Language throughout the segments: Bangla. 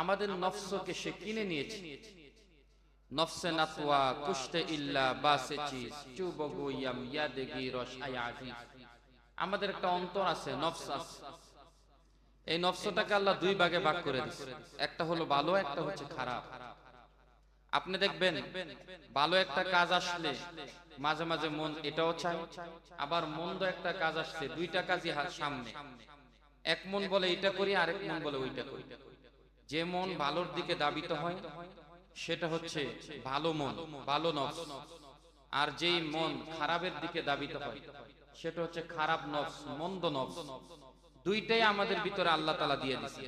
আমাদের নফসকে সে কিনে নিয়েছে। নফসে নাতওয়া কুশতে ইল্লা বাসেচি। চুবগু ইয়াম ইয়াদেগি রস আয়াজি আমাদের একটা অন্তর আছে নফস আছে। এই নফসটাকে আল্লাহ দুই ভাগে ভাগ করে দিয়েছে একটা হলো ভালো একটা হচ্ছে খারাপ। আপনি দেখবেন ভালো একটা কাজ আসলে মাঝে মাঝে মন এটাও চায় আবার মন্দ একটা কাজ আসছে দুইটা কাজই হাত সামনে। এক মন বলে এটা করি আরেক মন বলে ওইটা করি। যে মন ভালোর দিকে দাবিত হয় সেটা হচ্ছে ভালো মন ভালো নফস। আর যেই মন খারাপের দিকে দাবিত হয় সেটা হচ্ছে খারাপ নফস মন্দ নফস। দুইটাই আমাদের ভিতরে আল্লাহ তালা দিয়ে দিছে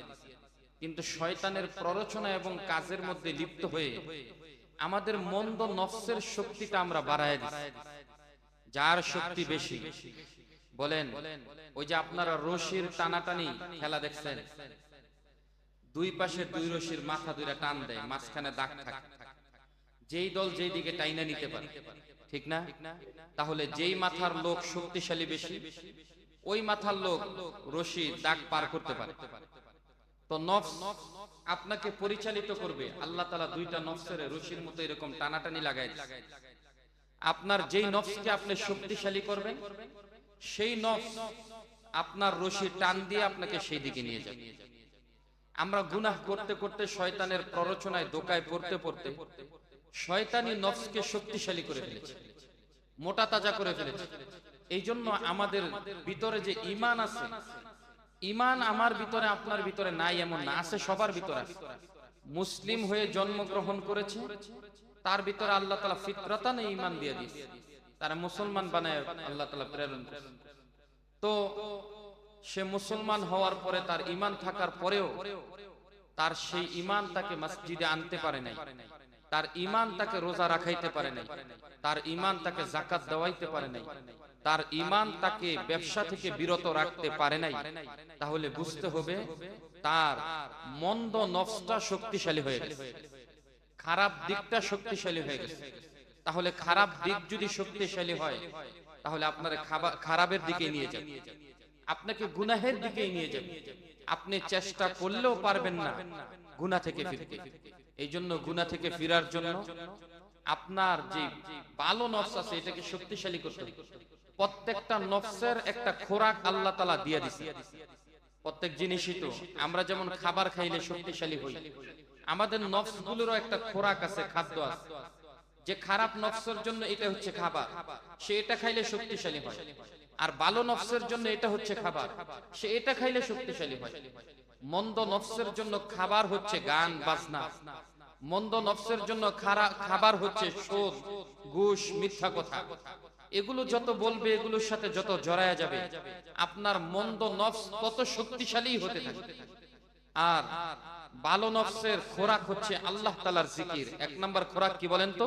কিন্তু শয়তানের প্ররোচনা এবং কাজের মধ্যে লিপ্ত হয়ে আমাদের মন্দ নফসের শক্তিটা আমরা বাড়ায় দিচ্ছি যার শক্তি বেশি। বলেন ওই যে আপনারা রশির টানাটানি খেলা দেখছেন। দুই পাশে দুই রশির মাথা দুইটা টান দেয়, মাঝখানে দাগ থাকে। যেই দল যেই দিকে টাইনা নিতে পারে, ঠিক না? তাহলে যেই মাথার লোক শক্তিশালী বেশি, ওই মাথার লোক রশি দাগ পার করতে পারে। তো নফস আপনাকে পরিচালিত করবে, আল্লাহ তালা দুইটা নফসের রশির মতো এরকম টানাটানি লাগাই আপনার যেই নফসকে আপনি শক্তিশালী করবেন, সেই নফস আপনার রশি টান দিয়ে আপনাকে সেই দিকে নিয়ে যাবে। আমরা গুনাহ করতে করতে শয়তানের প্ররোচনায় দোকায় পড়তে পড়তে শয়তানি নফসকে শক্তিশালী করে ফেলেছে, মোটা তাজা করে ফেলেছে। এই জন্য আমাদের ভিতরে যে ইমান আছে ইমান আমার ভিতরে, আপনার ভিতরে নাই এমন না, আছে সবার ভিতরে মুসলিম হয়ে জন্মগ্রহণ করেছে, তার ভিতরে আল্লাহ তালা ফিতরাতানে ইমান দিয়ে দিয়েছে। তারা মুসলমান বানায় আল্লাহ তালা প্রেরণ। তো সে মুসলমান হওয়ার পরে তার ইমান থাকার পরেও তার সেই ইমান তাকে মসজিদে আনতে পারে নাই। তার ইমান তাকে রোজা রাখাইতে পারে নাই। তার ইমান তাকে জাকাত দেওয়াইতে পারে নাই। তার ইমান তাকে ব্যবসা থেকে বিরত রাখতে পারে নাই। তাহলে বুঝতে হবে তার মন্দ নফসটা শক্তিশালী হয়ে গেছে। খারাপ দিকটা শক্তিশালী হয়ে গেছে। তাহলে খারাপ দিক যদি শক্তিশালী হয়, তাহলে আপনার খারাপের দিকে নিয়ে যাবে। আপনাকে গুনাহের দিকে নিয়ে যাবে। আপনি চেষ্টা করলেও পারবেন না। গুনা থেকে ফিরতে। এই জন্য গুনা থেকে ফিরার জন্য আপনার যে ভালো নফস আছে, এটাকে শক্তিশালী করতে প্রত্যেকটা নফসের একটা খোরাক আল্লাহ তালা দিয়ে দিছে। প্রত্যেক জিনিসই তো, আমরা যেমন খাবার খাইলে শক্তিশালী হই, আমাদের নফস একটা খোরাক আছে, খাদ্য আছে। যে খারাপ নফসের জন্য এটা হচ্ছে খাবার, সে এটা খাইলে শক্তিশালী হয়। আর ভালো নফসের জন্য এটা হচ্ছে খাবার, সে এটা খাইলে শক্তিশালী হয়। মন্দ নফসের জন্য খাবার হচ্ছে গান, বাজনা। মন্দ নফসের জন্য খাবার হচ্ছে শোধ, ঘুষ, মিথ্যা কথা। এগুলো যত বলবে, এগুলোর সাথে যত জড়ায়া যাবে, আপনার মন্দ নফস তত শক্তিশালী হতে থাকবে। আর ভালো নফসের খোরাক হচ্ছে আল্লাহ তালার জিকির। এক নাম্বার খোরাক কি বলেন তো?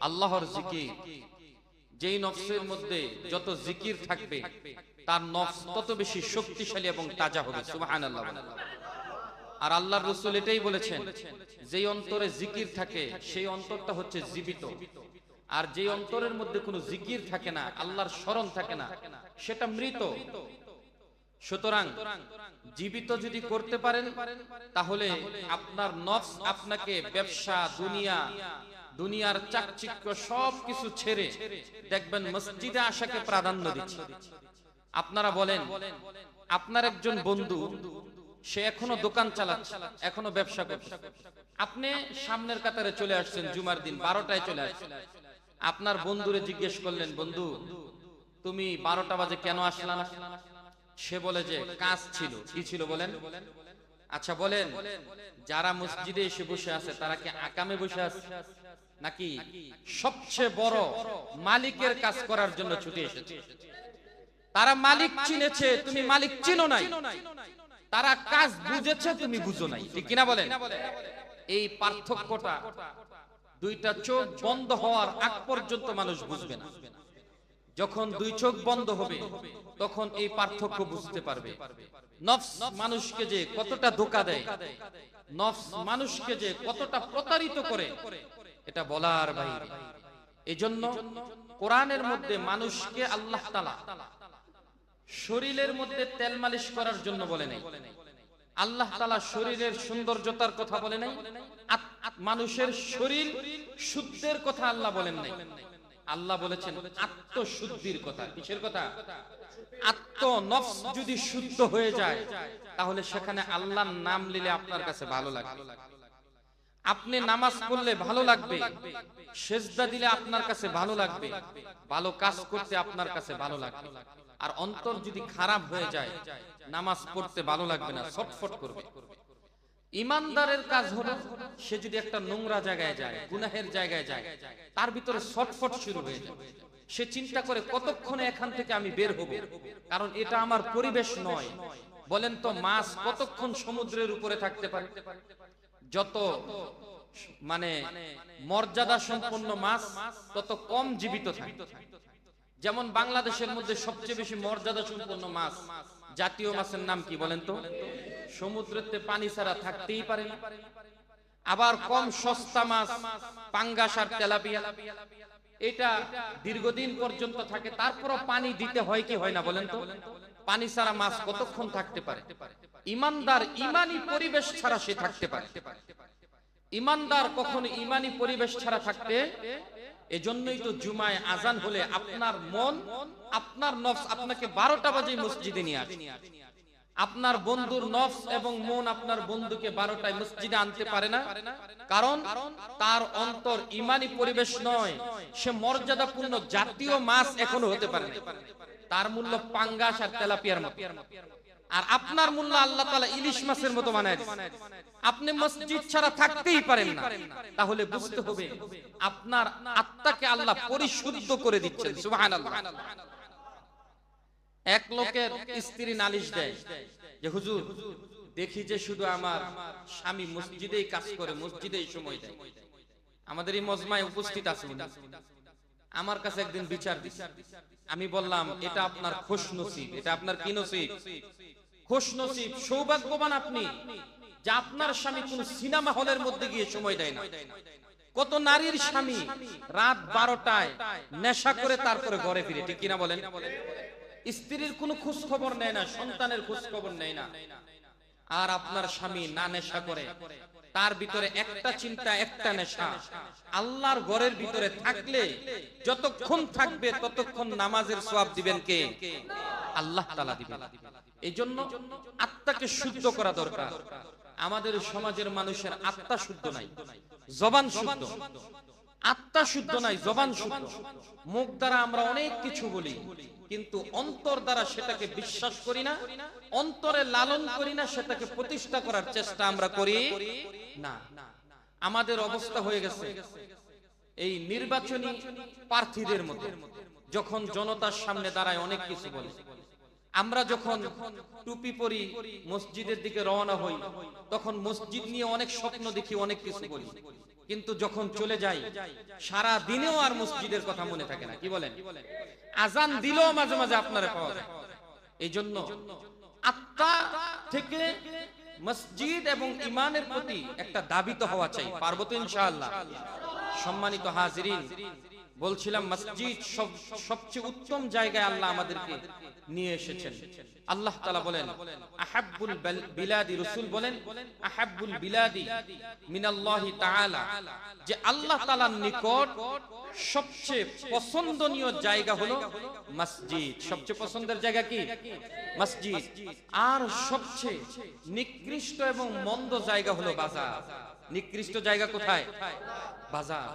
আল্লাহর জিকির। যেই নফসের মধ্যে যত জিকির থাকবে, তার নফস তত বেশি শক্তিশালী এবং তাজা হবে। আর আল্লাহর রসুল এটাই বলেছেন, যেই অন্তরে জিকির থাকে, সেই অন্তরটা হচ্ছে জীবিত। আর যে অন্তরের মধ্যে কোনো জিকির থাকে না, আল্লাহর স্মরণ থাকে না, সেটা মৃত। সুতরাং জীবিত যদি করতে পারেন, তাহলে আপনার নফস আপনাকে ব্যবসা, দুনিয়া, দুনিয়ার চাকচিক্য সব কিছু ছেড়ে দেখবেন মসজিদে আসাকে প্রাধান্য দিচ্ছে। আপনারা বলেন, আপনার একজন বন্ধু, সে এখনও দোকান চালাচ্ছে, এখনও ব্যবসা করছে। আপনি সামনের কাতারে চলে আসছেন জুমার দিন, বারোটায় চলে আসছেন। আপনার বন্ধুরে জিজ্ঞেস করলেন, বন্ধু, তুমি বারোটা বাজে কেন আসলা না? সে বলে যে, কাজ ছিল, কি ছিল বলেন? আচ্ছা বলেন, যারা মসজিদে এসে বসে আছে, তারা কি আকামে বসে আছে? নাকি সবচেয়ে বড় মালিকের কাজ করার জন্য ছুটে এসেছে? তারা মালিক চিনেছে, তুমি মালিক চিনো নাই। তারা কাজ বুঝেছে, তুমি বুঝো নাই। ঠিক কিনা বলেন? এই পার্থক্যটা দুইটা চোখ বন্ধ হওয়ার আগ পর্যন্ত মানুষ বুঝবে না। যখন দুই চোখ বন্ধ হবে, তখন এই পার্থক্য বুঝতে পারবে। নফস মানুষকে যে কতটা ধোকা দেয়, নফস মানুষকে যে কতটা প্রতারিত করে, এটা বলার বাইরে। এজন্য কোরআনের মধ্যে মানুষকে আল্লাহ তালা শরীরের মধ্যে তেল মালিশ করার জন্য বলে নাই। আল্লাহ তালা শরীরের সৌন্দর্যতার কথা বলে নাই। মানুষের শরীর শুদ্ধের কথা আল্লাহ বলেন নাই। আল্লাহ বলেছেন আত্মশুদ্ধির কথা। কিসের কথা? আত্ম নফস যদি শুদ্ধ হয়ে যায়, তাহলে সেখানে আল্লাহর নাম নিলে আপনার কাছে ভালো লাগবে আপনি নামাজ পড়লে ভালো লাগবে, সেজদা দিলে আপনার কাছে ভালো লাগবে, ভালো কাজ করতে আপনার কাছে ভালো লাগবে। আর অন্তর যদি খারাপ হয়ে যায়, নামাজ পড়তে ভালো লাগবে না, ছটফট করবে। ইমানদারের কাজ হলো, সে যদি একটা নোংরা জায়গায় যায়, গুনাহের জায়গায় যায়, তার ভিতরে ছটফট শুরু হয়ে যায়। সে চিন্তা করে, কতক্ষণে এখান থেকে আমি বের হব? কারণ এটা আমার পরিবেশ নয়। বলেন তো, মাছ কতক্ষণ সমুদ্রের উপরে থাকতে পারে? যত মানে মর্যাদা সম্পন্ন মাছ, তত কম জীবিত থাকে। যেমন বাংলাদেশের মধ্যে সবচেয়ে বেশি মর্যাদা সম্পন্ন মাছ জাতীয় মাছের নাম কি বলেন তো? সমুদ্রেতে পানি ছাড়া থাকতেই পারে না। আবার কম সস্তা মাছ পাঙ্গাস আর তেলাপিয়া। এটা দীর্ঘদিন পর্যন্ত থাকে তারপরও পানি দিতে হয় কি হয় না বলেন তো? পানি ছাড়া মাছ কতক্ষণ থাকতে পারে? ইমানদার ইমানি পরিবেশ ছাড়া সে থাকতে পারে। ইমানদার কখন ইমানি পরিবেশ ছাড়া থাকতে এজন্যই তো জুমায় আজান হলে আপনার মন, আপনার নফস আপনাকে বারোটা বাজে মসজিদে নিয়ে আসে। আপনার বন্ধুর নফস এবং মন আপনার বন্ধুকে বারোটায় মসজিদে আনতে পারে না। কারণ তার অন্তর ইমানি পরিবেশ নয়। সে মর্যাদাপূর্ণ জাতীয় মাছ এখনও হতে পারে তার মূল্য পাঙ্গাস আর তেলাপিয়ার মতো। আর আপনার মূল্য আল্লাহ তালা ইলিশ মাছের মতো বানায় আপনি মসজিদ ছাড়া থাকতেই পারেন না। তাহলে বুঝতে হবে, আপনার আত্মাকে আল্লাহ পরিশুদ্ধ করে দিচ্ছেন, সুবহানাল্লাহ। এক লোকের স্ত্রী নালিশ দেয় যে, হুজুর, দেখি যে শুধু আমার স্বামী মসজিদেই কাজ করে, মসজিদেই সময় দেয়। আমাদের এই মজমায় উপস্থিত আছে আমার কাছে একদিন বিচার দিচ্ছে আমি বললাম, এটা আপনার খুশ নসিব এটা আপনার কি নসিব? খুশ নসিব সৌভাগ্যবান আপনি যে আপনার স্বামী কোন সিনেমা হলের মধ্যে গিয়ে সময় দেয় না। কত নারীর স্বামী রাত বারোটায় নেশা করে তারপরে ঘরে ফিরে, ঠিক কিনা বলেন? স্ত্রীর খোঁজ খবর নেয় না, সন্তানের খোঁজ খবর নেয় না। আর আপনার স্বামী না নেশা করে, তার ভিতরে একটা চিন্তা, একটা নেশা। আল্লাহর ঘরের ভিতরে থাকলে যতক্ষণ থাকবে ততক্ষণ নামাজের সওয়াব দিবেন কে? আল্লাহ দিবেন। এই জন্য আত্মাকে শুদ্ধ করা দরকার। আমাদের সমাজের মানুষের আত্মা শুদ্ধ নাই, জবান শুদ্ধ। আত্মা শুদ্ধ নাই, জবান শুদ্ধ। মুখ দ্বারা আমরা অনেক কিছু বলি, কিন্তু অন্তর দ্বারা সেটাকে বিশ্বাস করি না, অন্তরে লালন করি না, সেটাকে প্রতিষ্ঠা করার চেষ্টা আমরা করি না। আমাদের অবস্থা হয়ে গেছে এই নির্বাচনী প্রার্থীদের মধ্যে যখন জনতার সামনে দাঁড়ায় অনেক কিছু বলে। আমরা যখন টুপি পরি, মসজিদের দিকে রওনা হই, তখন মসজিদ নিয়ে অনেক স্বপ্ন দেখি, অনেক কিছু বলি। কিন্তু যখন চলে যাই, সারা দিনেও আর মসজিদের কথা মনে থাকে না। কি বলেন? আজান দিলেও মাঝে মাঝে আপনারা পাওয়া যায়। এই জন্য আত্মা থেকে মসজিদ এবং ইমানের প্রতি একটা দাবিত হওয়া চাই। পার্বত ইনশাআল্লাহ। সম্মানিত হাজিরিন বলছিলাম, মসজিদ সব সবচেয়ে উত্তম জায়গায় আল্লাহ আমাদেরকে নিয়ে এসেছেন। আল্লাহ তাআলা বলেন, আহাব্বুল বিলাদি রাসূল বলেন, আহাব্বুল বিলাদি মিনাল্লাহি তাআলা। যে আল্লাহ তাআলার নিকট সবচেয়ে পছন্দনীয় জায়গা হলো মসজিদ। সবচেয়ে পছন্দের জায়গা কি? মসজিদ। আর সবচেয়ে নিকৃষ্ট এবং মন্দ জায়গা হলো বাজার। নিকৃষ্ট জায়গা কোথায়? বাজার।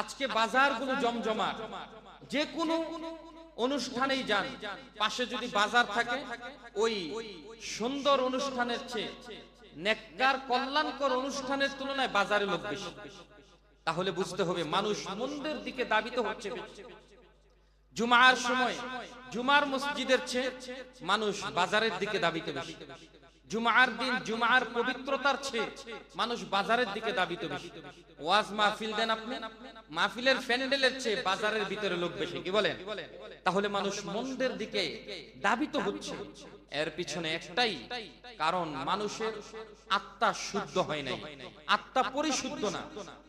আজকে বাজারগুলো জমজমাট। যে কোনো অনুষ্ঠানেই যান। পাশে যদি বাজার থাকে, ওই সুন্দর অনুষ্ঠানের চেয়ে নেককার, কল্যাণকর অনুষ্ঠানের তুলনায় বাজারে লোক বেশি। তাহলে বুঝতে হবে, মানুষ মন্দের দিকে দাবিত হচ্ছে জুমার সময়, জুমার মসজিদের চেয়ে মানুষ বাজারের দিকে দাবিতে বেশি। জুমার দিন জুমার পবিত্রতার চেয়ে মানুষ বাজারের দিকে দাবিত বেশি। ওয়াজ মাহফিল দেন আপনি? মাহফিলের ফ্যান্ডেলের চেয়ে বাজারের ভিতরে লোক বেশি, কি বলেন? তাহলে মানুষ মন্দের দিকে দাবিত হচ্ছে। এর পিছনে একটাই কারণ, মানুষের আত্মা শুদ্ধ হয় নাই। আত্মা পরিশুদ্ধ না।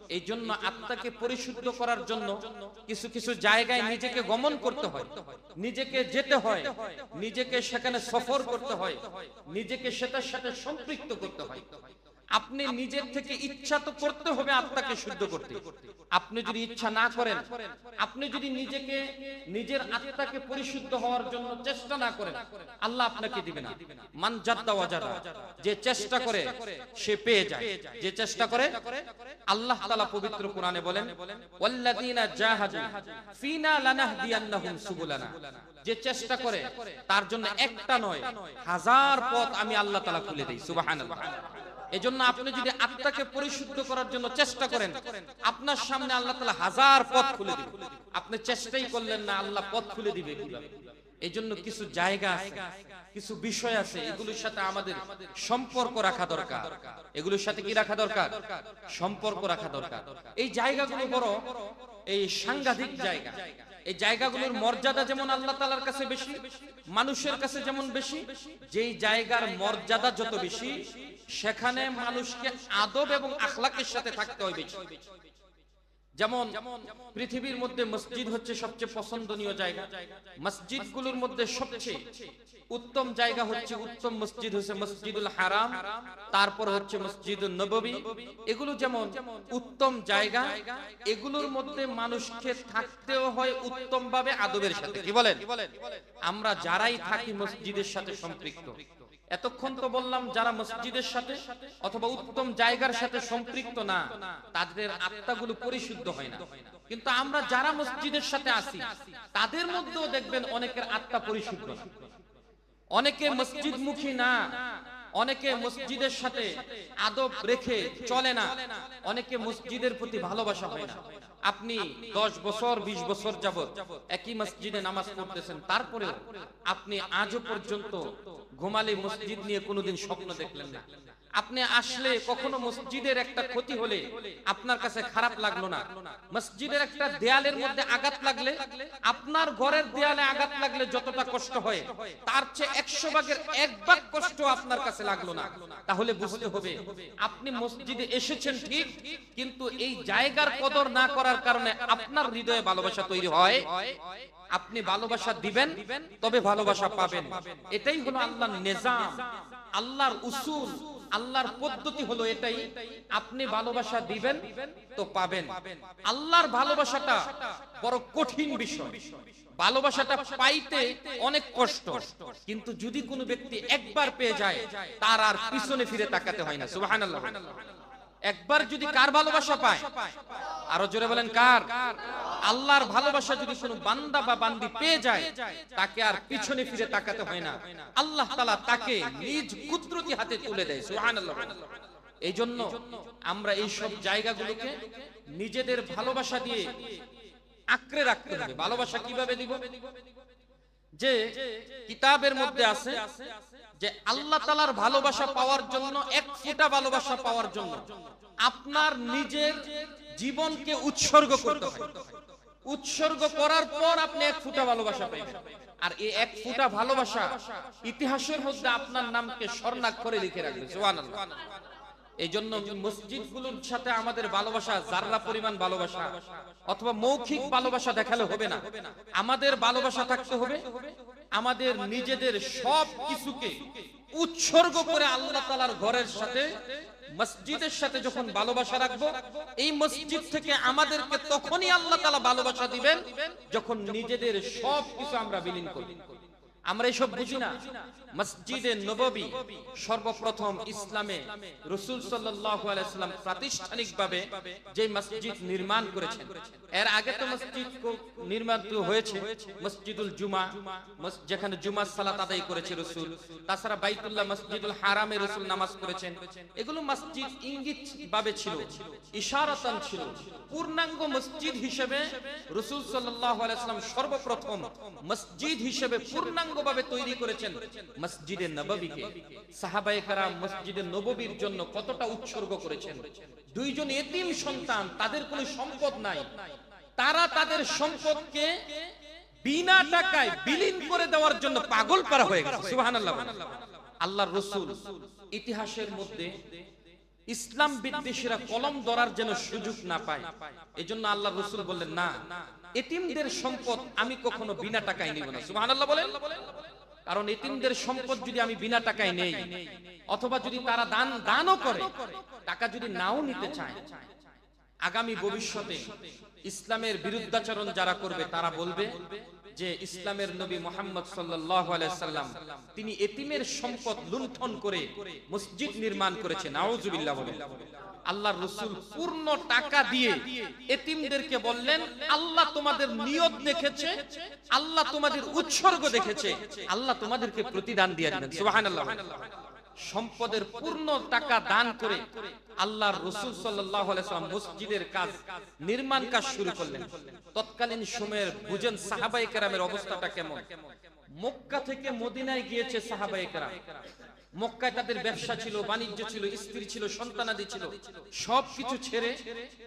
এই জন্য আত্মাকে পরিশুদ্ধ করার জন্য কিছু কিছু জায়গায় নিজেকে গমন করতে হয়। নিজেকে যেতে হয়। নিজেকে সেখানে সফর করতে হয়। নিজেকে সেটার সাথে সম্পৃক্ত করতে হয়। আপনি নিজের থেকে ইচ্ছা তো করতে হবে আত্মাকে শুদ্ধ করতে। আপনি যদি ইচ্ছা না করেন আপনি যদি নিজেকে নিজের আত্মাকে পরিশুদ্ধ হওয়ার জন্য চেষ্টা না করেন আল্লাহ আপনাকে দিবে না। মান জাদ্দা ওয়াজাদা যে চেষ্টা করে সে পেয়ে যায়। যে চেষ্টা করে আল্লাহ তাআলা পবিত্র কোরআনে বলেন ওয়াল্লাযীনা জাহাদু ফিনা লানাহদিয়ান্নাহুম সুবুলানা। যে চেষ্টা করে তার জন্য একটা নয় হাজার পথ আমি আল্লাহ তাআলা খুলে দেই। সুবহানাল্লাহ। এজন্য আপনি যদি আত্মাকে পরিশুদ্ধ করার জন্য চেষ্টা করেন, আপনার সামনে আল্লাহ তাআলা হাজার পথ খুলে দিবে। আপনি চেষ্টাই করলেন না, আল্লাহ পথ খুলে দিবে এই জন্য কিছু জায়গা আছে, কিছু বিষয় আছে, এগুলোর সাথে আমাদের সম্পর্ক রাখা দরকার। এগুলোর সাথে কি রাখা দরকার? সম্পর্ক রাখা দরকার। এই জায়গাগুলো বড়, এই সাংঘাতিক জায়গা। এই জায়গাগুলোর মর্যাদা যেমন আল্লাহ তালার কাছে বেশি, মানুষের কাছে যেমন বেশি, যেই জায়গার মর্যাদা যত বেশি সেখানে মানুষকে আদব এবং আখলাকের সাথে থাকতে বেশি। যেমন, পৃথিবীর মধ্যে মসজিদ হচ্ছে সবচেয়ে পছন্দনীয় জায়গা। মসজিদগুলোর মধ্যে সবচেয়ে উত্তম জায়গা হচ্ছে উত্তম মসজিদ হচ্ছে মসজিদুল হারাম, তারপর হচ্ছে মসজিদুল নববী। এগুলো যেমন উত্তম জায়গা, এগুলোর মধ্যে মানুষকে থাকতেও হয় উত্তম ভাবে আদবের সাথে। কি বলেন? আমরা যারাই থাকি মসজিদের সাথে সম্পৃক্ত। এতক্ষণ তো বললাম যারা মসজিদের সাথে অথবা উত্তম জায়গার সাথে সম্পৃক্ত না, তাদের আত্মাগুলো পরিশুদ্ধ হয় না। কিন্তু আমরা যারা মসজিদের সাথে আছি, তাদের মধ্যেও দেখবেন অনেকের আত্মা পরিশুদ্ধ অনেকে মসজিদ মুখী না, অনেকে মসজিদের সাথে আদব রেখে চলে না, অনেকে মসজিদের প্রতি ভালোবাসা হয় না। আপনি দশ বছর ২০ বছর যাবৎ একই মসজিদে নামাজ পড়তেছেন। তারপরে আপনি আজও পর্যন্ত ঘুমালে মসজিদ নিয়ে কোনোদিন স্বপ্ন দেখলেন না। আপনি আসলে কখনো মসজিদের একটা ক্ষতি হলে আপনার কাছে খারাপ লাগল না। মসজিদের একটা দেয়ালের মধ্যে আঘাত লাগলে, আপনার ঘরের দেয়ালে আঘাত লাগলে যতটা কষ্ট হয়, তার চেয়ে একশো ভাগের এক ভাগ কষ্ট আপনার কাছে লাগল না। তাহলে বুঝতে হবে, আপনি মসজিদে এসেছেন ঠিক, কিন্তু এই জায়গার কদর না করার কারণে আপনার হৃদয়ে ভালোবাসা তৈরি হয়। আপনি ভালোবাসা দিবেন, তবে ভালোবাসা পাবেন। এটাই হলো আল্লাহর নিজাম। আল্লাহর উসুল, আল্লাহর পদ্ধতি হলো এটাই, আপনি ভালোবাসা দিবেন তো পাবেন। আল্লাহর ভালোবাসাটা বড় কঠিন বিষয়। ভালোবাসাটা পাইতে অনেক কষ্ট। কিন্তু যদি কোনো ব্যক্তি একবার পেয়ে যায়, তার আর পিছনে ফিরে তাকাতে হয় না। সুবহানাল্লাহ। একবার যদি কার ভালোবাসা পায় আরও জোরে বলেন কার? আল্লাহর ভালোবাসা যদি কোনো বান্দা বা বান্দি পেয়ে যায় তাকে আর পিছনে ফিরে তাকাতে হয় না। আল্লাহ তালা তাকে নিজ কুদরতি হাতে তুলে দেয় সুবহানাল্লাহ। এই জন্য আমরা এই সব জায়গাগুলোকে নিজেদের ভালোবাসা দিয়ে আঁকড়ে রাখতে হবে। ভালোবাসা কীভাবে দিব? যে কিতাবের মধ্যে আছে যে আল্লাহ তালার ভালোবাসা পাওয়ার জন্য, এক ফোঁটা ভালোবাসা পাওয়ার জন্য আপনার নিজের জীবনকে উৎসর্গ করতে হয়। উৎসর্গ করার পর আপনি এক ফুটা ভালোবাসা পাইবেন। আর এই এক ফুটা ভালোবাসা ইতিহাসের মধ্যে আপনার নামকে স্বর্ণাক্ষরে লিখে রাখবে সুবহানাল্লাহ। এই জন্য মসজিদগুলোর সাথে আমাদের ভালোবাসা, যাররা পরিমাণ ভালোবাসা অথবা মৌখিক ভালোবাসা দেখালে হবে না। আমাদের ভালোবাসা থাকতে হবে, আমাদের নিজেদের সব কিছুকে উৎসর্গ করে আল্লাহ তালার ঘরের সাথে, মসজিদের সাথে যখন ভালোবাসা রাখব, এই মসজিদ থেকে আমাদেরকে তখনই আল্লাহ তালা ভালোবাসা দিবেন, যখন নিজেদের সব কিছু আমরা বিলীন করব। আমরা এসব বুঝি না। মসজিদে নববী সর্বপ্রথম ইসলামে রসুল সাল্লাম প্রাতিষ্ঠানিক ভাবে যে মসজিদ নির্মাণ করেছেন, এর আগে তো মসজিদ নির্মাণ হয়েছে, মসজিদুল জুমা যেখানে জুমা সালাত আদায় করেছে রসুল, তাছাড়া বাইতুল্লাহ মসজিদুল হারামে রসুল নামাজ করেছেন এগুলো মসজিদ ইঙ্গিত ভাবে ছিল, ইশারাতান ছিল, পূর্ণাঙ্গ মসজিদ হিসেবে রসুল সাল্লাম সর্বপ্রথম মসজিদ হিসেবে পূর্ণাঙ্গ ভাবে তৈরি করেছেন মসজিদে নববীকে। সাহাবায়ে কারাম মসজিদে নববীর জন্য কতটা উৎসর্গ করেছেন? দুইজন এতিম সন্তান, তাদের কোনো সম্পদ নাই। তারা তাদের সম্পদকে বিনা টাকায় বিলীন করে দেওয়ার জন্য পাগল পারা হয়ে গেছে। সুবহানাল্লাহ আল্লাহর রসুল ইতিহাসের মধ্যে ইসলাম বিদ্বেষীরা কলম ধরার যেন সুযোগ না পায়। এজন্য আল্লাহ রসুল বললেন, না এতিমদের সম্পদ আমি কখনো বিনা টাকায় নিব না। সুবহানাল্লাহ বলেন? কারণ এতিমদের সম্পদ যদি আমি বিনা টাকায় নেই অথবা যদি তারা দান দানও করে টাকা যদি নাও নিতে চায় আগামী ভবিষ্যতে ইসলামের বিরুদ্ধাচরণ যারা করবে তারা বলবে যে ইসলামের নবী মোহাম্মদ সাল্লাল্লাহু আলাইহি সাল্লাম তিনি এতিমের সম্পদ লুণ্ঠন করে মসজিদ নির্মাণ করেছেন। নাউজুবিল্লাহ বলেন। আল্লাহর রসুল পূর্ণ টাকা দিয়ে এতিমদেরকে বললেন, আল্লাহ তোমাদের নিয়ত দেখেছে, আল্লাহ তোমাদের উৎসর্গ দেখেছে, আল্লাহ তোমাদেরকে প্রতিদান দিয়ে দিবেন সুবহানাল্লাহ। সম্পদের পূর্ণ টাকা দান করে আল্লাহর রসুল সাল্লাম মসজিদের কাজ, নির্মাণ কাজ শুরু করলেন। তৎকালীন সময়ের বুঝেন সাহাবায়ে কেরামের অবস্থাটা কেমন? মক্কা থেকে মদিনায় গিয়েছে সাহাবাহিকরা মক্কায় তাদের ব্যবসা ছিল, বাণিজ্য ছিল, স্ত্রী ছিল, সন্তানাদি ছিল। সবকিছু ছেড়ে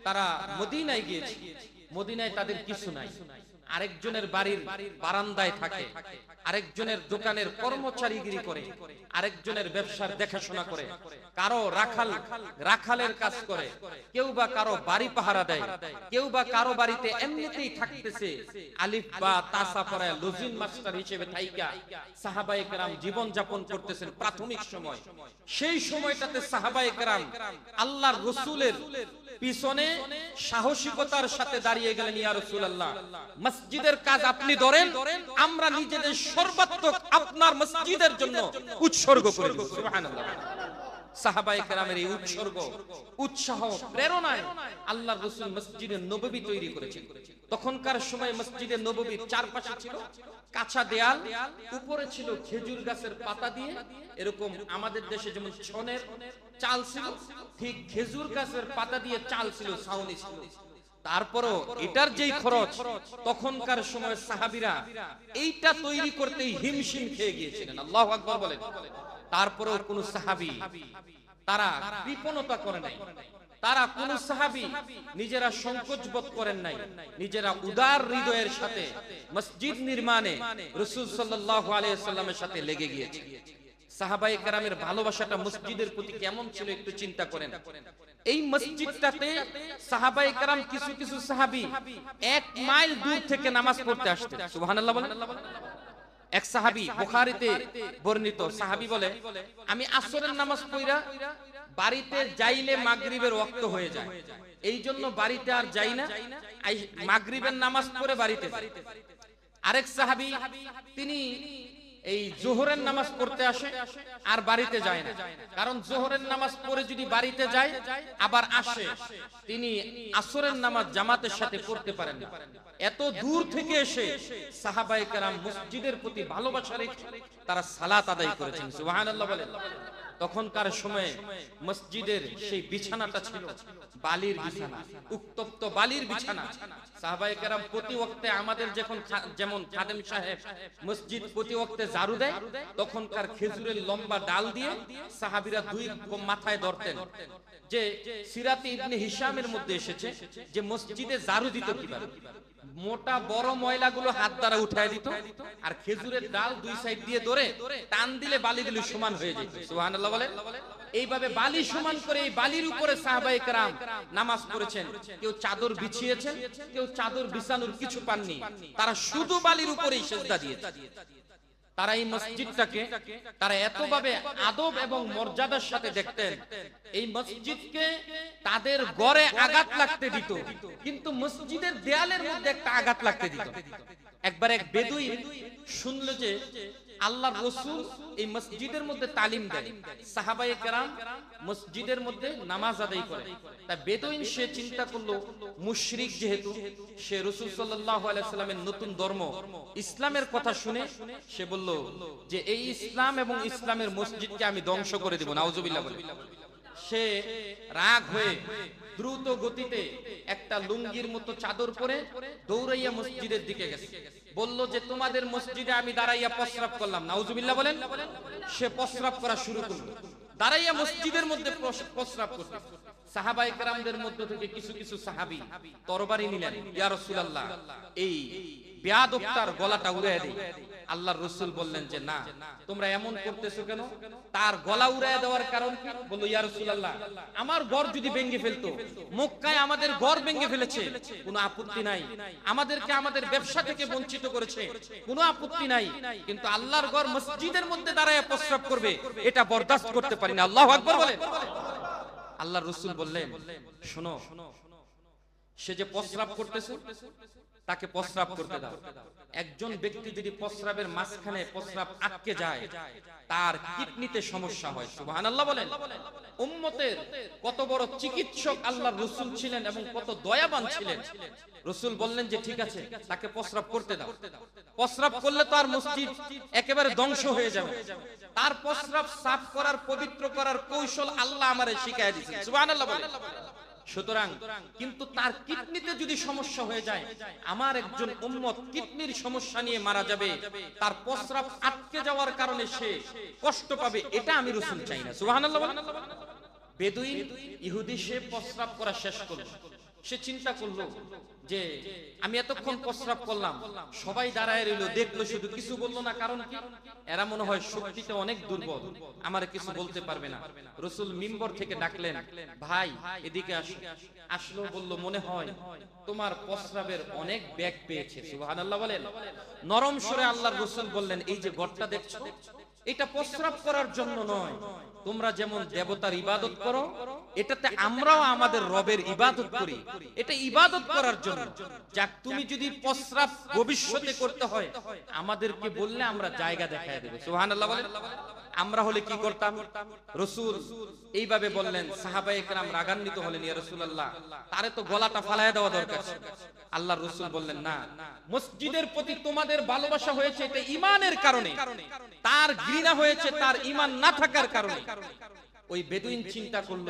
তারা মদিনায় গিয়েছে। মদিনায় তাদের কিছু নাই। আরেকজনের বাড়ির বারান্দায় থাকে, আরেকজনের দোকানের কর্মচারীগিরি করে, আরেকজনের ব্যবসার দেখাশোনা করে। কারও রাখাল রাখালের কাজ করে, কেউ বা কারও বাড়ি পাহারা দেয়, কেউ বা কারও বাড়িতে এমনিতেই থাকতেছে, আলিফ বা তাসা পড়ায় লজিন মাস্টার হিসেবে থাইকা সাহাবায়ে কেরাম জীবন যাপন করতেছেন প্রাথমিক সময়। সেই সময়টাতে সাহাবায়ে কেরাম আল্লাহর রসুলের পিছনে সাহসিকতার সাথে দাঁড়িয়ে গেলেন ইয়া রাসূলুল্লাহ। মসজিদের কাজ আপনি ধরেন আমরা নিজেদের সর্বাত্মক আপনার মসজিদের জন্য উৎসর্গ করে দেব সুবহানাল্লাহ। সাহাবায়ে কেরামের এই উৎসর্গ উৎসাহ প্রেরণায় আল্লাহর রাসূল মসজিদে নববী তৈরি করেছেন। তখনকার সময় মসজিদে নববীর চারপাশে ছিল কাঁচা দেয়াল, উপরে ছিল খেজুর গাছের পাতা দিয়ে, এরকম আমাদের দেশে যেমন ছনের চাল ছিল, ঠিক খেজুর গাছের পাতা দিয়ে চাল ছিল, ছাউনি ছিল। তারপরও এটার যেই খরচ, তখনকার সময় সাহাবিরা এইটা তৈরি করতেই হিমশিম খেয়ে গিয়েছিলেন, আল্লাহ আকবর বলেন। তারপরেও কোন সাহাবি তারা কৃপণতা করে নাই। তারা কোন সাহাবি নিজেরা সংকোচ বোধ করেন নাই। নিজেরা উদার হৃদয়ের সাথে মসজিদ নির্মাণে রসুল সাল্লামের সাথে লেগে গিয়েছে। সাহাবায়ে কেরামের ভালোবাসাটা মসজিদের প্রতি কেমন ছিল একটু চিন্তা করেন। এই মসজিদটাতে সাহাবায়ে কেরাম কিছু কিছু সাহাবী এক মাইল দূর থেকে নামাজ পড়তে আসতেন। সুবহানাল্লাহ বলেন। এক সাহাবী বুখারীতে বর্ণিত, সাহাবী বলে, আমি আসরের নামাজ পড়া বাড়িতে যাইলে মাগরিবের ওয়াক্ত হয়ে যায়। এই জন্য বাড়িতে আর যাই না। মাগরিবের নামাজ পড়ে বাড়িতে আরেক সাহাবী তিনি এই জোহরের নামাজ পড়তে আসে আর বাড়িতে যায় না। কারণ জোহরের নামাজ পড়ে যদি বাড়িতে যায় আবার আসে। তিনি আসরের নামাজ জামাতের সাথে পড়তে পারেন না। এত দূর থেকে এসে সাহাবায়ে কেরাম মসজিদের প্রতি ভালোবাসা রেখে তারা সালাত আদায় করেছেন। সুবহানাল্লাহ বলেন। তখনকার সময়ে মসজিদের সেই বিছানাটা ছিল, বালির বিছানা, উত্তপ্ত বালির বিছানা। সাহাবায়ে কেরাম প্রতি ওয়াক্তে আমাদের যখন যেমন খাদেম সাহেব মসজিদ প্রতি ওয়াক্তে ঝাড়ু দেয়, তখনকার খেজুরের লম্বা ডাল দিয়ে সাহাবীরা দুই মাথায় ধরতেন যে সিরাতে ইবনে হিশামের মধ্যে এসেছে যে মসজিদে ঝাড়ু দিত কীভাবে? মোটা বড় ময়লাগুলো হাত দ্বারা উঠায় দিত, আর খেজুরের ডাল দুই সাইড দিয়ে ধরে টান দিলে বালিগুলো সমান হয়ে যেত। বলেন। এইভাবে বালি সমান করে এই বালির উপরে সাহাবায়ে নামাজ পড়েছেন। কেউ চাদর বিছিয়েছেন, কেউ চাদর বিছানোর কিছু পাননি। তারা শুধু বালির উপরেই দিয়েছে। তারা এই মসজিদটাকে তারা এতভাবে আদব এবং মর্যাদার সাথে দেখতেন। এই মসজিদকে তাদের গড়ে আঘাত লাগতে দিত। কিন্তু মসজিদের দেয়ালের মধ্যে একটা আঘাত লাগতে দিত। একবার এক বেদুই শুনলো যে আল্লাহর রসুল এই মসজিদের মধ্যে তালিম দেয়। সাহাবাই কেরাম মসজিদের মধ্যে নামাজ আদায় করে। তা বেদইন সে চিন্তা করল, মুশরিক যেহেতু, সে রসুল সাল্লামের নতুন ধর্ম, ইসলামের কথা শুনে সে বলল যে, এই ইসলাম এবং ইসলামের মসজিদকে আমি ধ্বংস করে দেব। নাউজবিল্লা বলে। সে রাগ হয়ে দ্রুত গতিতে একটা লুঙ্গির মতো চাদর পরে দৌড়াইয়া মসজিদের দিকে গেছে। বলল যে, তোমাদের মসজিদে আমি দাঁড়াইয়া প্রস্রাব করলাম। নাউজুবিল্লাহ বলেন, সে প্রস্রাব করা শুরু করল। দাঁড়াইয়া মসজিদের মধ্যে প্রস্রাব করতে সাহাবাই কেরামদের মধ্য থেকে কিছু কিছু সাহাবি তরবারি নিলেন। ইয়া রাসূলুল্লাহ, এই বেয়াদবটার গলাটা উড়ায় দেই আল্লাহর রসুল বললেন যে না তোমরা এমন করতেছো কেন? তার গলা উড়ায় দেওয়ার কারণ কি? বলল ইয়া রাসূলুল্লাহ আমার ঘর যদি ভেঙে ফেলতো মক্কায় আমাদের ঘর ভেঙে ফেলেছে। কোনো আপত্তি নাই। আমাদেরকে আমাদের ব্যবসা থেকে বঞ্চিত করেছে। কোনো আপত্তি নাই। কিন্তু আল্লাহর ঘর মসজিদের মধ্যে দাঁড়ায় প্রস্রাব করবে। এটা বরদাস্ত করতে পারি না আল্লাহু আকবার বলেন। আল্লাহর রসুল বললেন শোনো সে যে প্রস্রাব করতেছে তাকে প্রস্রাব করতে দাও। একজন ব্যক্তি যদি প্রস্রাবের মাঝখানে প্রস্রাব আটকে যায়, তার কিডনিতে সমস্যা হয়। সুবহানাল্লাহ বলেন। উম্মতের কত বড় চিকিৎসক আল্লাহর রসুল ছিলেন এবং কত দয়াবান ছিলেন। রসুল বললেন যে, ঠিক আছে, তাকে প্রস্রাব করতে দাও। প্রস্রাব করলে তো আর মসজিদ একেবারে ধ্বংস হয়ে যাবে। তার প্রস্রাব সাফ করার, পবিত্র করার কৌশল আল্লাহ আমারে শিখাই দিয়েছেন। সুবহানাল্লাহ বলেন। সুতরাং কিন্তু তার কিডনিতে যদি সমস্যা হয়ে যায়, আমার একজন উম্মত কিডনির সমস্যা নিয়ে মারা যাবে, তার প্রস্রাব আটকে যাওয়ার কারণে সে কষ্ট পাবে, এটা আমি রসুল চাই না। সুবহানাল্লাহ বেদুইন ইহুদি সে প্রস্রাব করা শেষ করল। সে চিন্তা করল যে আমি এতক্ষণ প্রস্রাব করলাম, সবাই দাঁড়ায় রইল, দেখল শুধু কিছু বলল না, কারণ কি? এরা মনে হয় শক্তিতে অনেক দুর্বল, আমার কিছু বলতে পারবে না। রসুল মিম্বর থেকে ডাকলেন, ভাই, এদিকে আসো। আসলো, বলল, মনে হয় তোমার প্রস্রাবের অনেক ব্যাগ পেয়েছে। সুবহানাল্লাহ বলেন। নরম সরে আল্লাহর রসুল বললেন, এই যে গড়টা দেখছ এটা প্রস্রাব করার জন্য নয়। তোমরা যেমন দেবতার ইবাদত করো, এটাতে আমরাও আমাদের রবের ইবাদত করি। এটা ইবাদত করার জন্য। যাক, তুমি যদি প্রস্রাব ভবিষ্যতে করতে হয়, আমাদেরকে বললে আমরা জায়গা দেখায় দেবো। সুবহানাল্লাহ বলেন। আমরা হলে কি করতাম? রসুল এইভাবে বললেন সাহাবাই একরাম রাগান্বিত হলেন, ইয়া রাসূলুল্লাহ, তারে তো গলাটা ফালায় দেওয়া দরকার ছিল। আল্লাহর রসুল বললেন, না, মসজিদের প্রতি তোমাদের ভালোবাসা হয়েছে এটা ইমানের কারণে। তার ঘৃণা হয়েছে তার ইমান না থাকার কারণে। ওই বেদুইন চিন্তা করল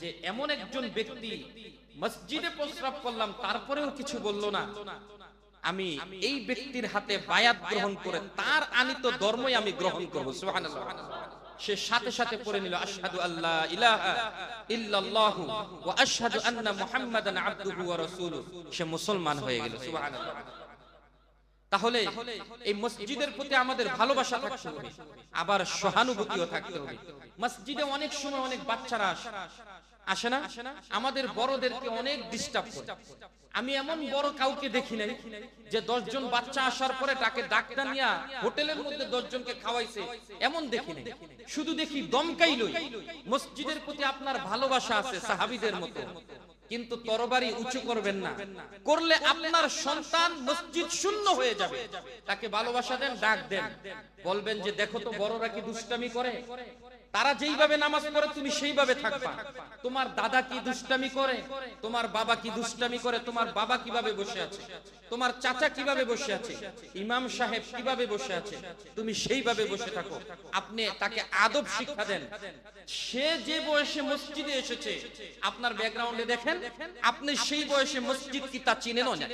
যে, এমন একজন ব্যক্তি মসজিদে প্রস্রাব করলাম, তারপরেও কিছু বলল না। আমি এই ব্যক্তির হাতে বায়াত গ্রহণ করে তার আনিত ধর্মই আমি গ্রহণ করব সে সাথে সাথে পড়ে নিল আশহাদু আল্লাহ ইলাহা ইল্লাল্লাহু ওয়া আশহাদু আন্না মুহাম্মাদান আবদুহু ওয়া রাসূলুহু। সে মুসলমান হয়ে গেল সুবহানাল্লাহ। তাহলে এই মসজিদের প্রতি আমাদের ভালোবাসা থাকতে হবে। আবার সহানুভূতিও থাকতে হবে। মসজিদে অনেক সময় অনেক বাচ্চারা আসে। আসে না? আমাদের বড়দেরকে অনেক ডিস্টার্ব করে। আমি এমন বড় কাউকে দেখি নাই যে দশজন বাচ্চা আসার পরে তাকে ডাক্তার নিয়ে হোটেলের মধ্যে দশজনকে খাওয়াইছে। এমন দেখি নাই। শুধু দেখি দমকাই লই। মসজিদের প্রতি আপনার ভালোবাসা আছে সাহাবিদের মতো। কিন্তু তরবারি উঁচু করবেন না। করলে আপনার সন্তান মসজিদ শূন্য হয়ে যাবে। তাকে ভালোবাসা দেন, ডাক দেন। বলবেন যে, দেখো তো বড়রা কি দুষ্টামি করে? তারা যেইভাবে নামাজ পড়ে, তুমি সেইভাবে থাকবা। তোমার দাদা কি দুষ্টামি করে? তোমার বাবা কি দুষ্টামি করে? তোমার বাবা কীভাবে বসে আছে? তোমার চাচা কীভাবে বসে আছে? ইমাম সাহেব কীভাবে বসে আছে? তুমি সেইভাবে বসে থাকো। আপনি তাকে আদব শিক্ষা দেন। সে যে বয়সে মসজিদে এসেছে, আপনার ব্যাকগ্রাউন্ডে দেখেন, আপনি সেই বয়সে মসজিদ কি তা চিনেনও না।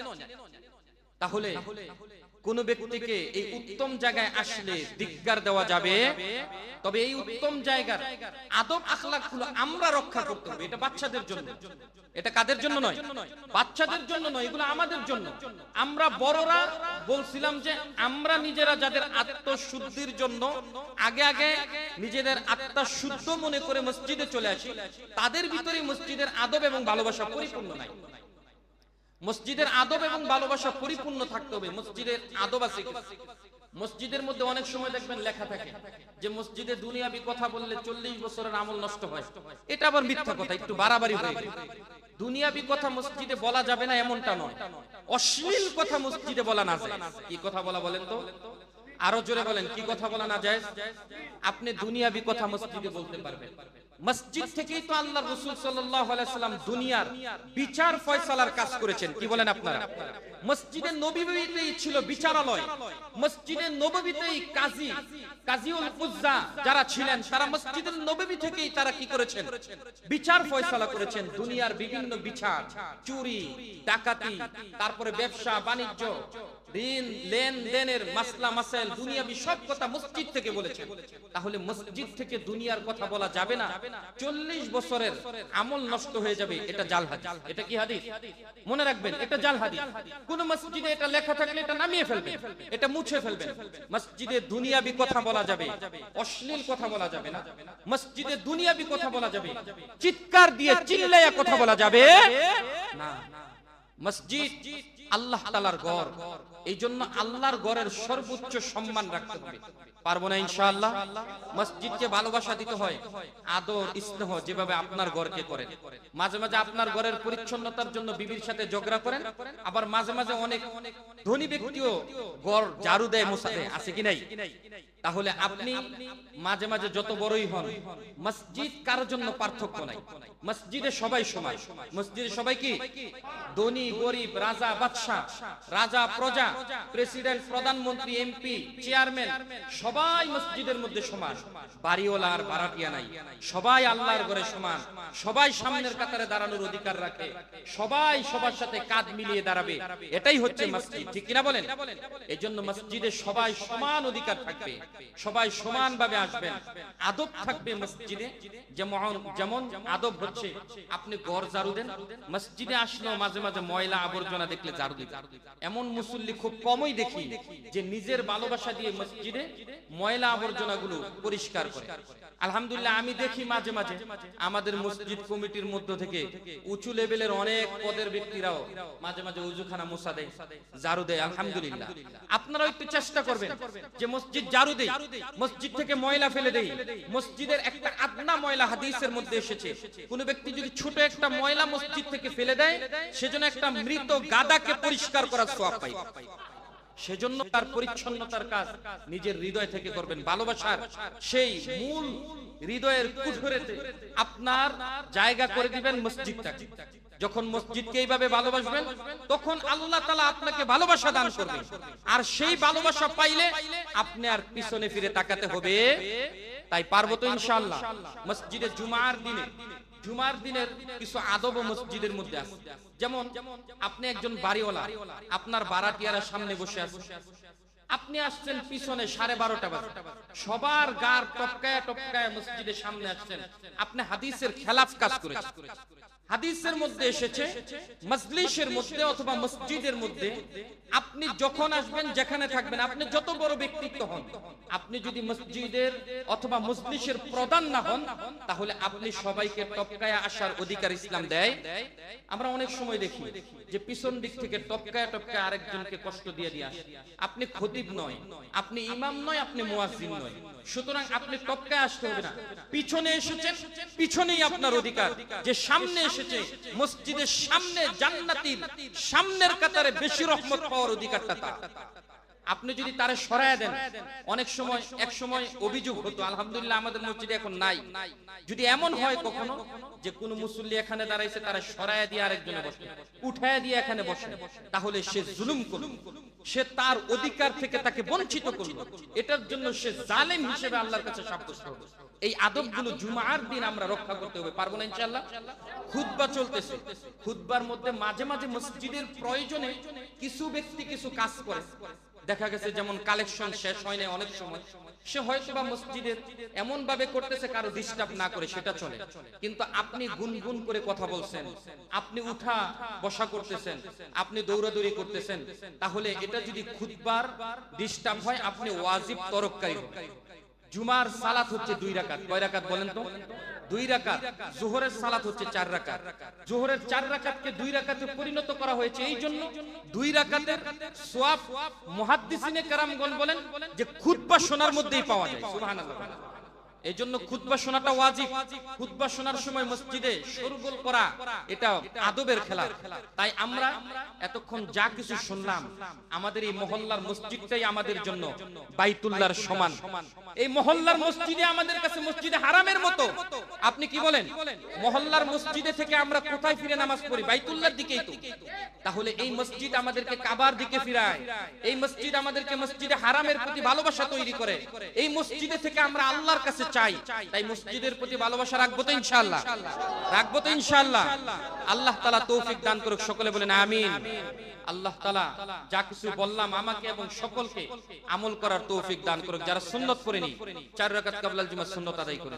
তাহলে কোন ব্যক্তিকে এই উত্তম জায়গায় আসলে দিগ্গার দেওয়া যাবে? তবে এই উত্তম জায়গার আদব আখলাকগুলো আমরা রক্ষা করতে হবে। এটা বাচ্চাদের জন্য। এটা কাদের জন্য নয়? বাচ্চাদের জন্য নয়, এগুলো আমাদের জন্য। আমরা বড়রা বলছিলাম যে আমরা নিজেরা যাদের আত্মশুদ্ধির জন্য আগে আগে নিজেদের আত্মা শুদ্ধ মনে করে মসজিদে চলে আসি, তাদের ভিতরে মসজিদের আদব এবং ভালোবাসা পরিপূর্ণ নাই। মসজিদের আদব এবং ভালোবাসা পরিপূর্ণ থাকতে হবে। মসজিদের আদব আছে মসজিদের মধ্যে অনেক সময় দেখবেন লেখা থাকে যে মসজিদে দুনিয়াবি কথা বললে চল্লিশ বছরের আমল নষ্ট হয়। এটা আবার মিথ্যা কথা, একটু বাড়াবাড়ি হয়ে দুনিয়াবি কথা মসজিদে বলা যাবে না এমনটা নয়। অশ্লীল কথা মসজিদে বলা না যায়। কি কথা বলা বলেন তো? আরও জোরে বলেন, কি কথা বলা না যায়? আপনি দুনিয়াবি কথা মসজিদে বলতে পারবেন। মসজিদ থেকেই তো আল্লাহ রসুল সাল্লাম দুনিয়ার বিচার ফয়সালার কাজ করেছেন। কি বলেন আপনারা? মসজিদের নবীতেই ছিল বিচারালয়। মসজিদের নবীতেই কাজী, কাজীউল উজ্জা যারা ছিলেন, তারা মসজিদের নবী থেকেই তারা কি করেছেন? বিচার ফয়সালা করেছেন দুনিয়ার বিভিন্ন বিচার। চুরি, ডাকাতি, তারপরে ব্যবসা, বাণিজ্য ঋণ লেনদেনের মাসলা, মাসাইল, দুনিয়াবি সব কথা মসজিদ থেকে বলেছেন। তাহলে মসজিদ থেকে দুনিয়ার কথা বলা যাবে না। চল্লিশ বছরের আমল নষ্ট হয়ে যাবে, এটা জাল হাদিস। এটা কি হাদিস? মনে রাখবেন, এটা জাল হাদিস। কোন মসজিদে এটা লেখা থাকলে এটা নামিয়ে এটা মুছে মসজিদে দুনিয়াবি কথা বলা যাবে, অশ্লীল কথা বলা যাবে না। মসজিদে দুনিয়াবি কথা বলা যাবে, চিৎকার দিয়ে চিল্লাইয়া কথা বলা যাবে। না মসজিদ আল্লাহ তালার গড় এই জন্য আল্লাহর গড়ের সর্বোচ্চ সম্মান রাখতে হবে। পারব না ইনশাআল্লাহ? মসজিদকে ভালোবাসা দিতে হয়, আদর, স্নেহ যেভাবে আপনার গড়কে করেন মাঝে মাঝে আপনার ঘরের পরিচ্ছন্নতার জন্য বিবির সাথে ঝগড়া করেন, আবার মাঝে মাঝে অনেক ধনী ব্যক্তিও গড় ঝাড়ু দেয় মশা দেয় আছে কি নাই? তাহলে আপনি মাঝে মাঝে যত বড়ই হন, মসজিদ কারোর জন্য পার্থক্য নাই। মসজিদে সবাই সমান। মসজিদে সবাই কি? ধনী, গরিব, রাজা, বাদশাহ, রাজা, প্রজা প্রেসিডেন্ট, প্রধানমন্ত্রী, এমপি, চেয়ারম্যান, সবাই মসজিদের মধ্যে সমান। বাড়িওয়ালা আর নাই। সবাই আল্লাহর ঘরে সমান। সবাই সামনের কাতারে দাঁড়ানোর অধিকার রাখে। সবাই সবার সাথে কাঁধ মিলিয়ে দাঁড়াবে। এটাই হচ্ছে মসজিদ। ঠিক কিনা বলেন? এই জন্য মসজিদে সবাই সমান অধিকার থাকবে। সবাই আসবেন। আদব থাকবে মসজিদে। যেমন যেমন আদব হচ্ছে, আপনি গড় ঝাড়ু দেন। মসজিদে আসলেও মাঝে মাঝে ময়লা আবর্জনা দেখলে ঝাড়ু দিন এমন মুসল্লি খুব কমই দেখি যে নিজের ভালোবাসা দিয়ে মসজিদে ময়লা আবর্জনা গুলো পরিষ্কার করে। আলহামদুলিল্লাহ, আমি দেখি মাঝে মাঝে আমাদের মসজিদ কমিটির মধ্য থেকে উঁচু লেভেলের অনেক পদের ব্যক্তিরাও মাঝে মাঝে উজুখানা মোসা দেয়, ঝাড়ু দেয়, আলহামদুলিল্লাহ। আপনারাও একটু চেষ্টা করবেন যে মসজিদ ঝাড়ু দেই, মসজিদ থেকে ময়লা ফেলে দেয় মসজিদের একটা আদনা ময়লা হাদিসের মধ্যে এসেছে। কোন ব্যক্তি যদি ছোট একটা ময়লা মসজিদ থেকে ফেলে দেয়, সেজন্য একটা মৃত গাদাকে পরিষ্কার করার সোয়াব পাই সেজন্য তার পরিচ্ছন্নতার কাজ নিজের হৃদয় থেকে করবেন। ভালোবাসার সেই মূল হৃদয়ের কুঠুরেতে আপনার জায়গা করে দিবেন মসজিদটাকে। যখন মসজিদকে এইভাবে ভালোবাসবেন তখন আল্লাহ তালা আপনাকে ভালোবাসা দান করবে আর সেই ভালোবাসা পাইলে আপনি আর পিছনে ফিরে তাকাতে হবে। তাই পারব তো ইনশাআল্লাহ। মসজিদে জুমার দিনে জুমার দিনের কিছু আদব মসজিদের মধ্যে আছে। যেমন, আপনি একজন বাড়িওয়ালা, আপনার বারাটিয়ারা সামনে বসে আছে। আপনি আসছেন পিছনে সাড়ে বারোটা বাজে। সবার গার টপকায় টপকায় মসজিদের সামনে আসছেন। আপনি হাদিসের খেলাফ কাজ করেছেন। হাদিসের মধ্যে এসেছে মজলিসের মধ্যে অথবা মসজিদের মধ্যে আপনি যখন আসবেন যেখানে থাকবেন আপনি যত বড় ব্যক্তিত্ব হন আপনি যদি মসজিদের অথবা মজলিসের প্রধান না হন তাহলে আপনি সবাইকে টপকায় আসার অধিকার ইসলাম দেয়। আমরা অনেক সময় দেখি যে পিছন দিক থেকে টপকায় টপকায় আরেকজনকে কষ্ট দিয়ে দিয়ে আসে। আপনি খতিব নয় আপনি ইমাম নয় আপনি মুয়াজ্জিন নয়। সুতরাং আপনি টপকায় আসতে হবে না। পিছনে এসেছেন পিছনেই আপনার অধিকার যে সামনে এসেছে মসজিদের সামনে জান্নাতির সামনের কাতারে বেশি রহমত পাওয়ার অধিকারটা তার। আপনি যদি তারে সরায় দেন, অনেক সময়, এক সময় অভিযোগ হতো, আলহামদুলিল্লাহ আমাদের মসজিদে এখন নাই। যদি এমন হয় কখনো যে কোন মুসল্লি এখানে দাঁড়াইছে, তারা সরায় দিয়ে আরেকজনে বসে উঠায় দিয়ে এখানে বসে, তাহলে সে জুলুম করল। সে তার অধিকার থেকে তাকে বঞ্চিত করল। এটার জন্য সে জালেম হিসেবে আল্লাহর কাছে সাব্যস্ত হবে এই আদবগুলো জুমার দিন আমরা রক্ষা করতে হবে, পারব না ইনশাআল্লাহ? খুতবা চলতেছে। খুতবার মধ্যে মাঝে মাঝে মসজিদের প্রয়োজনে কিছু ব্যক্তি কিছু কাজ করে। দেখা গেছে যেমন কালেকশন শেষ হয় না অনেক সময়। সে হয়তো বা মসজিদের এমন ভাবে করতেছে, কারও ডিস্টার্ব না করে, সেটা চলে। কিন্তু আপনি গুনগুন করে কথা বলছেন, আপনি উঠা বসা করতেছেন, আপনি দৌড়াদৌড়ি করতেছেন, তাহলে এটা যদি খুদবার ডিস্টার্ব হয়, আপনি ওয়াজিব তরককারী হবেন। জুমার সালাত হচ্ছে দুই রাকাত। কয় রাকাত বলেন তো? দুই রাকাত। জোহরের সালাত হচ্ছে চার রাকাত। জোহরের চার রাকাতকে দুই রাকাতে পরিণত করা হয়েছে এই জন্য দুই রাকাতের সোয়াব মুহাদ্দিসিনে কারামগণ বলেন যে খুতবা শোনার মধ্যেই পাওয়া যায়। সুবহানাল্লাহ। এই জন্য খুতবা শোনাটা ওয়াজিব। খুতবা শোনার সময় মসজিদে শোরগোল করা, এটা আদবের খেলা। তাই আমরা এতক্ষণ যা কিছু শুনলাম, আমাদের এই মহল্লার মসজিদটাই আমাদের জন্য বাইতুল্লাহর সমান। এই মহল্লার মসজিদে আমাদের কাছে মসজিদে হারামের মতো। আপনি কি বলেন? মহল্লার মসজিদে থেকে আমরা কোথায় ফিরে নামাজ পড়ি? বাইতুল্লাহর দিকেই তো। তাহলে এই মসজিদ আমাদেরকে কাবার দিকে ফিরায়। এই মসজিদ আমাদেরকে মসজিদে হারামের প্রতি ভালোবাসা তৈরি করে। এই মসজিদে থেকে আমরা আল্লাহর কাছে চাই, তাই মসজিদের প্রতি ভালোবাসা রাখব তো ইনশাআল্লাহ। রাখব তো ইনশাআল্লাহ। আল্লাহ তালা তৌফিক দান করুক, সকলে বলেন আমিন। আল্লাহ তালা যা কিছু বললাম আমাকে এবং সকলকে আমল করার তৌফিক দান করুক, যারা সুন্নত করেনি চার রাকাত কাবলাল জুমার সুন্নত আদায় করে